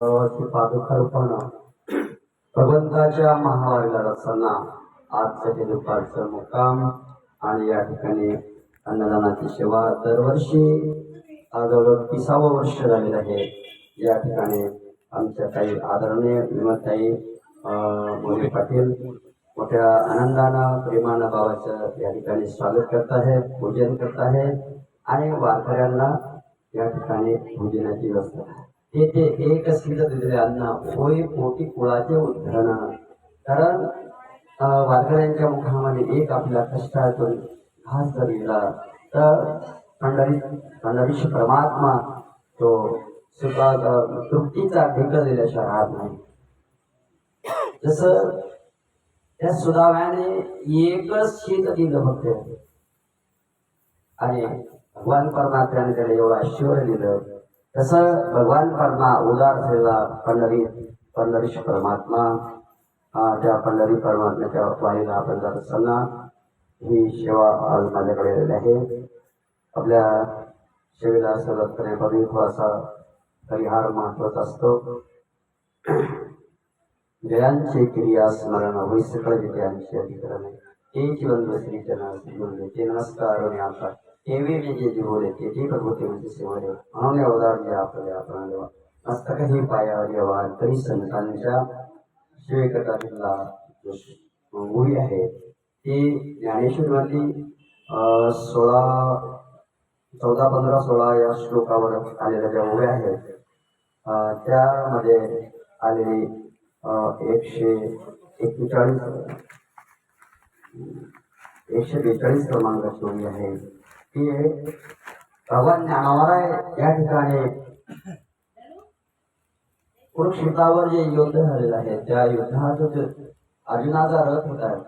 गावाची पादुकार्पण प्रबंधाच्या महावारीला असताना आजचं हे दुपारचं मुक्काम आणि या ठिकाणी अन्नदानाची सेवा दरवर्षी आज जवळजवळ तिसावं वर्ष झालेलं आहे या ठिकाणी आमच्या काही आदरणीय विमताई मोदी पाटील मोठ्या आनंदानं प्रेमानं भावाचं या ठिकाणी स्वागत करत आहे पूजन करत आहे आणि वारकऱ्यांना या ठिकाणी भोजनाची व्यवस्था आहे. येथे एक सिद्ध दिलेले अन्न होय मोठी कुळाचे उद्धरण कारण वारकऱ्यांच्या मुखामध्ये एक आपल्या कष्टातून घास जर गेला तर पंढरी पंढरीश परमात्मा तो सुखा तृप्तीचा ठेक दिल्याशिवाय राहत नाही. जसं त्या सुदाव्याने एकच शीत दिलं फक्त. आणि भगवान परमात्म्याने त्याला एवढा ऐश्वर दिलं. तसं भगवान परमा उदार झालेला पंढरी पंढरीश परमात्मा त्या पंढरी परमात्म्याच्या वाईला आपण जात असताना ही सेवा आज माझ्याकडे आलेली आहे. आपल्या सेवेला सर्वत्र बघी थोडासा परिहार महत्त्वाचा असतो. जयांचे क्रिया स्मरण होई सकळ विद्यांचे अधिकरण. हे जीवन दुसरी जन नमस्कार आणि आता तेवे मी जे जीवले ते ते म्हणून या उदार आपल्या आपण देवा मस्तक ही पायावर येवा तरी संतांच्या शिवेकटातला मुळी आहे ती ज्ञानेश्वरमधली सोळा चौदा पंधरा सोळा या श्लोकावर आलेल्या ज्या ओव्या आहेत त्यामध्ये आलेली एकशे एकेचाळीस एकशे बेचाळीस क्रमांकाची ओळी आहे. ही भगवान ज्ञानावराय या ठिकाणी कुरुक्षेत्रावर जे युद्ध झालेलं आहे त्या युद्धात जो अर्जुनाचा रथ होता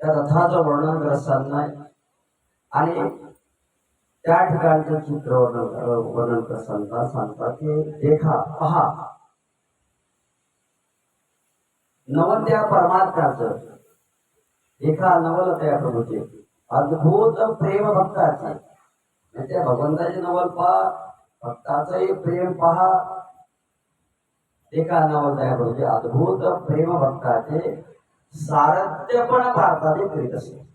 त्या रथाचं वर्णन करत आणि त्या ठिकाणचं चित्र वर्णन वर्णन करत सांगतात की देखा पहा. नवल त्या परमात्म्याचं. एका नवल त्या प्रभूचे. अद्भुत प्रेम भक्ताचे. त्या भगवंताचे नवल पहा. भक्ताचंही प्रेम पहा. एका नवल तयार होते अद्भुत प्रेम भक्ताचे सारथ्य पण भारताने करीत असे.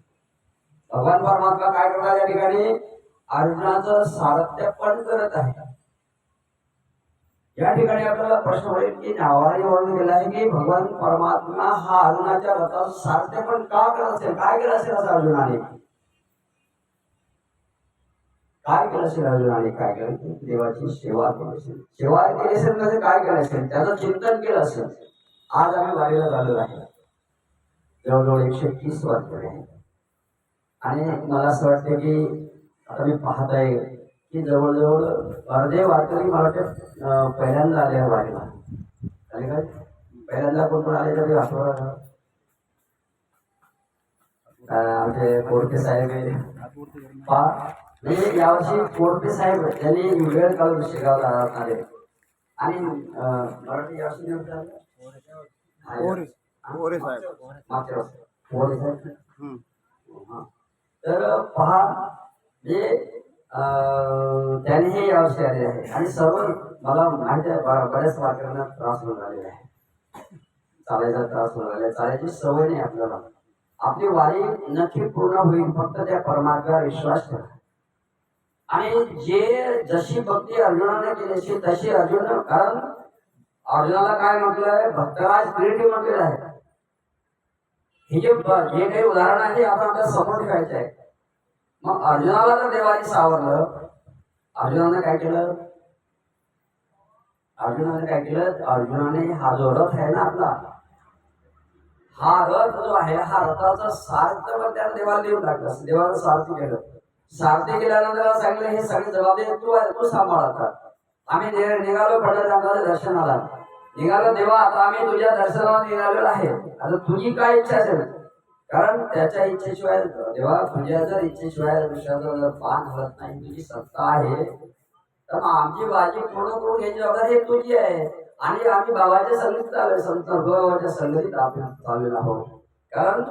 भगवान परमात्मा काय करणार या ठिकाणी? अर्जुनाचं सारथ्य पण करत आहे या ठिकाणी आपल्याला प्रश्न पडेल की नावाने वर्णन केलं आहे की भगवान परमात्मा हा अर्जुनाच्या रथाचं सारथ्य पण का करत असेल? काय केलं असेल असं अर्जुनाने? काय केलं असेल अर्जुनाने काय केलं देवाची सेवा केली असेल सेवा केली असेल म्हणजे काय केलं असेल त्याचं चिंतन केलं असेल. आज आम्ही वारीला झालेलो आहे. जवळजवळ एकशे तीस वाजले आहे. आणि मला असं वाटतं की आता मी पाहत आहे की जवळजवळ अर्धे वारकरी मला वाटतं पहिल्यांदा आले वारीला आणि काय? पहिल्यांदा कोण कोण आले तरी आठवडा आमचे कोरटे साहेब पा म्हणजे यावर्षी कोरटे साहेब त्यांनी वेळ काढून शेगावला आले आणि मराठी यावर्षी मागच्या. मोरे साहेब. तर पहा जे त्याने हे यावर्षी आले आहे. आणि सर्व मला माहिती आहे बऱ्याच वाक्यांना त्रास होऊन राहिलेला आहे. चालायचा त्रास होऊन आहे. चालायची सवय नाही आपल्याला. आपली वारी नक्की पूर्ण होईल. फक्त त्या परमात्म्यावर विश्वास ठेवा. आणि जे जशी भक्ती अर्जुनाने केली तशी अर्जुन कारण अर्जुनाला काय म्हटलंय भक्तराज क्रिएटिव्ह म्हटलेलं आहे. हे जे जे काही उदाहरण आहे आपण आपल्याला समोर ठेवायचं आहे. मग अर्जुनाला जर देवाने सावरलं अर्जुनाने काय केलं? अर्जुनाने काय केलं? अर्जुनाने हा जो रथ आहे ना आपला हा रथ जो आहे हा रथाचा सार्थ पण त्याला देवाला देऊन टाकलं. देवाला सार्थ केलं. सारथी केल्यानंतर सांगितलं हे सगळी जबाबदारी तू आहे तू सांभाळ आता. आम्ही नि- निघालो पंढरनाथाच्या दर्शनाला. निघालो देवा आता आम्ही तुझ्या दर्शनाला निघालेलो आहे. आता तुझी काय इच्छा असेल? कारण त्याच्या इच्छेशिवाय देवा तुझ्या जर इच्छेशिवाय दुसऱ्याचा जर पान हलत नाही तुझी सत्ता आहे तर मग आमची बाजी पूर्ण करून घ्यायची जबाबदारी हे तुझी आहे. आणि आम्ही बाबाच्या संगतीत आलोय संत बाबाच्या संगीत आपण चाललेलो आहोत. कारण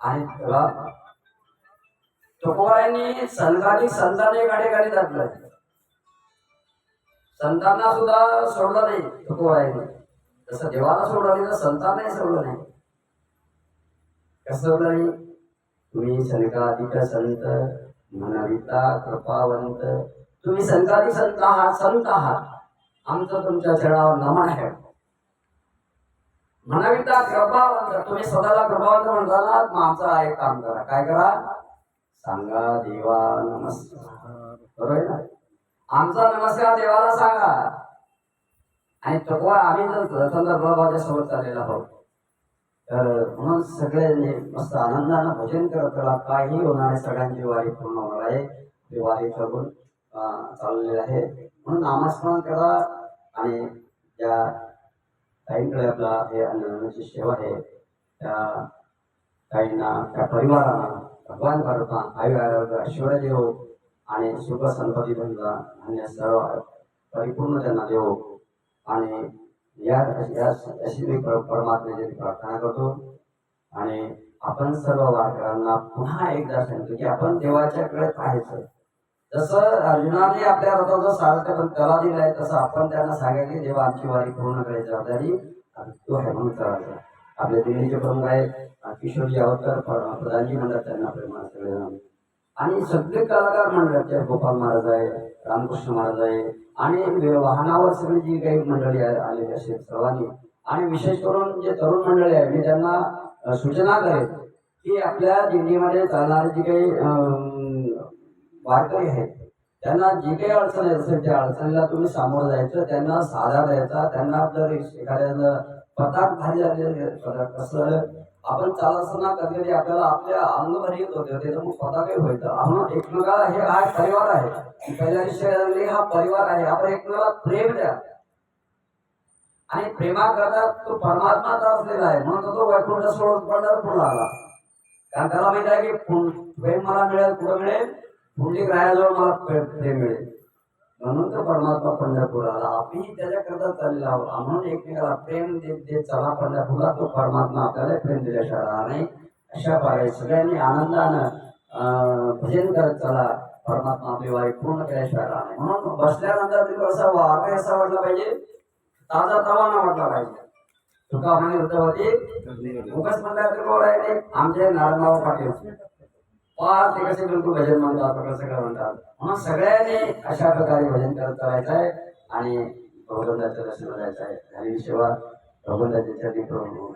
आणि तुकोबाईंनी संतांनी संतांनी गाडी गाडी टाकलं संतांना सुद्धा सोडलं नाही तुकोबाईंनी जसं देवाला सोडलं नाही तर संतांनाही सोडलं नाही. कसं सोडलं नाही तुम्ही शनकाधिक संत मनविता कृपावंत तुम्ही संकाधिक संत आहात संत आहात. आमचं तुमच्या चरणावर नमन आहे. मनविता कृपावंत तुम्ही स्वतःला कृपावंत म्हणताना मग आमचं एक काम करा. काय करा? सांगा देवा नमस्कार. बरोबर आहे ना? आमचा नमस्कार देवाला सांगा. आणि तत्वा आम्ही जर बाबाच्या सोबत चाललेला आहोत तर म्हणून सगळ्यांनी मस्त आनंदानं भजन करत राहा काही होणार आहे सगळ्यांची वारी पूर्ण होणार आहे. ती वारी करून चाललेली आहे. म्हणून नामस्मरण करा आणि त्या ताईंकडे आपला हे अन्नची सेवा आहे त्या ताईंना त्या परिवारांना भगवान भारता आयु आरोग्य ऐश्वर्य देव आणि सुख संपत्ती धंदा आणि सर्व परिपूर्ण त्यांना देव. आणि या या अशी मी परमात्म्याची प्रार्थना करतो. आणि आपण सर्व वारकऱ्यांना पुन्हा एकदा सांगतो की आपण देवाच्याकडे पाहायचं. जसं अर्जुनाने आपल्या रथाचं सारथ्य पण त्याला दिलंय तसं आपण त्यांना सांगायचं देवा आमची वारी पूर्ण करायची जबाबदारी तो आहे म्हणून करायचा. आपले दिल्लीचे प्रमुख आहेत किशोरजी अवतर प्रधानजी म्हणतात त्यांना प्रेमा सगळेजण आणि सगळे कलाकार मंडळ ते गोपाल महाराज आहे रामकृष्ण महाराज आहे. आणि वाहनावर सगळी जी काही मंडळी आहे- आलेली असेल सर्वांनी. आणि विशेष करून जे तरुण मंडळी आहे मी त्यांना सूचना करेन की आपल्या दिंडीमध्ये चालणारी जी काही वारकरी आहेत त्यांना जी काही अडचण असेल त्या अडचणीला तुम्ही सामोरं जायचं त्यांना साधा द्यायचा त्यांना जर एखाद्या पदार्थ भारी झाले पदार्थ कसं आपण चालत असताना कधी आपल्याला आपल्या अंग भरी येत होते. त्याचं मग स्वतःही व्हायचं. म्हणून एकमेकाला हे हा परिवार आहे. पहिल्या दिवशी हा परिवार आहे. आपण एकमेकाला प्रेम द्या. आणि प्रेमाकरता तो परमात्माचा असलेला आहे. म्हणून तो वैकुंठ सोडून पंढरपूरला आला कारण त्याला माहीत आहे की प्रेम मला मिळेल कुठं मिळेल. पुंडलिक रायाजवळ मला प्रेम मिळेल. म्हणून तर परमात्मा पंढरपुराला आपणही त्याच्याकरता चाललेला आहोत. म्हणून एकमेकाला प्रेम देत देत चला पंढरपूरला तो परमात्मा आपल्याला प्रेम दिल्याशिवाय राहणार नाही. अशा प्रकारे सगळ्यांनी आनंदानं भजन करत चला. परमात्मा आपली वाई पूर्ण केल्याशिवाय राहणार नाही. म्हणून बसल्यानंतर तुम्ही असा वारकरी असा वाटला पाहिजे. ताजा तवाना वाटला पाहिजे. तुका म्हणे होती उगाच म्हणल्या तर कोण आहे आमचे नारायणराव पाटील. फार ते कसे करतो भजन म्हणतात प्रकारचं काय म्हणतात? म्हणून सगळ्यांनी अशा प्रकारे भजन करत करायचं आहे आणि भगवंताचं दर्शन करायचं आहे आणि सेवा भगवंताच्या प्रभू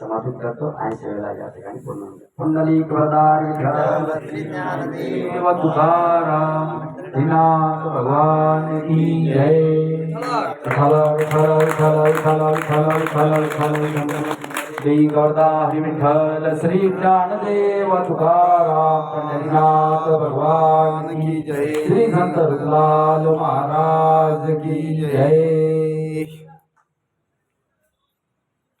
समापित करतो आणि सेवेला या ठिकाणी पूर्ण कुंडली प्रदार तुकाराम भगवान की जय। उठाला उठाला उठाला उठाला श्री गौदा हरी विठ्ठल श्री ज्ञानदेव तुकाराम पंढरीनाथ भगवान की जय। श्री संत लाल महाराज की जय।